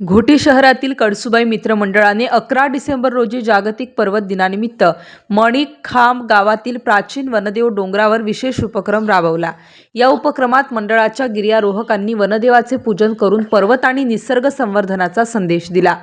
घोटी शहरातील कडसुबाई मित्र मंडळाने अकरा डिसेंबर रोजी जागतिक पर्वत दिनानिमित्त मणिक खांब गावातील प्राचीन वनदेव डोंगरावर विशेष उपक्रम राबवला. या उपक्रमात मंडळाच्या गिर्यारोहकांनी वनदेवाचे पूजन करून पर्वत आणि निसर्ग संवर्धनाचा संदेश दिला.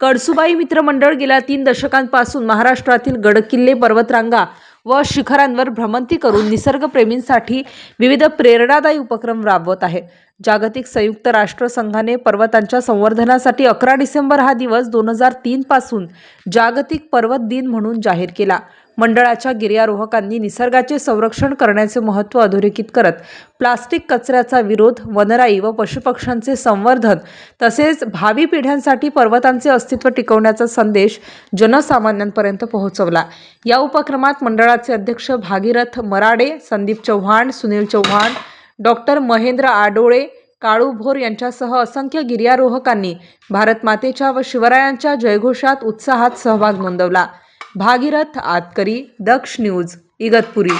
कडसुबाई मित्र मंडळ गेल्या तीन दशकांपासून महाराष्ट्रातील गडकिल्ले पर्वतरांगा व शिखरांवर भ्रमंती करून निसर्गप्रेमींसाठी विविध प्रेरणादायी उपक्रम राबवत आहे. जागतिक संयुक्त राष्ट्र संघाने पर्वतांच्या संवर्धनासाठी अकरा डिसेंबर हा दिवस दोन हजार तीन पासून जागतिक पर्वत दिन म्हणून जाहीर केला. मंडळाच्या गिर्यारोहकांनी निसर्गाचे संरक्षण करण्याचे महत्त्व अधोरेखित करत प्लास्टिक कचऱ्याचा विरोध वनराई व पशुपक्ष्यांचे संवर्धन तसेच भावी पिढ्यांसाठी पर्वतांचे अस्तित्व टिकवण्याचा संदेश जनसामान्यांपर्यंत पोहोचवला. या उपक्रमात मंडळाचे अध्यक्ष भागीरथ मराडे संदीप चव्हाण सुनील चव्हाण डॉक्टर महेंद्र आडोळे काळू भोर यांच्यासह असंख्य गिर्यारोहकांनी भारतमातेच्या व शिवरायांच्या जयघोषात उत्साहात सहभाग नोंदवला. भागीरथ आतकरी दक्ष न्यूज इगतपुरी.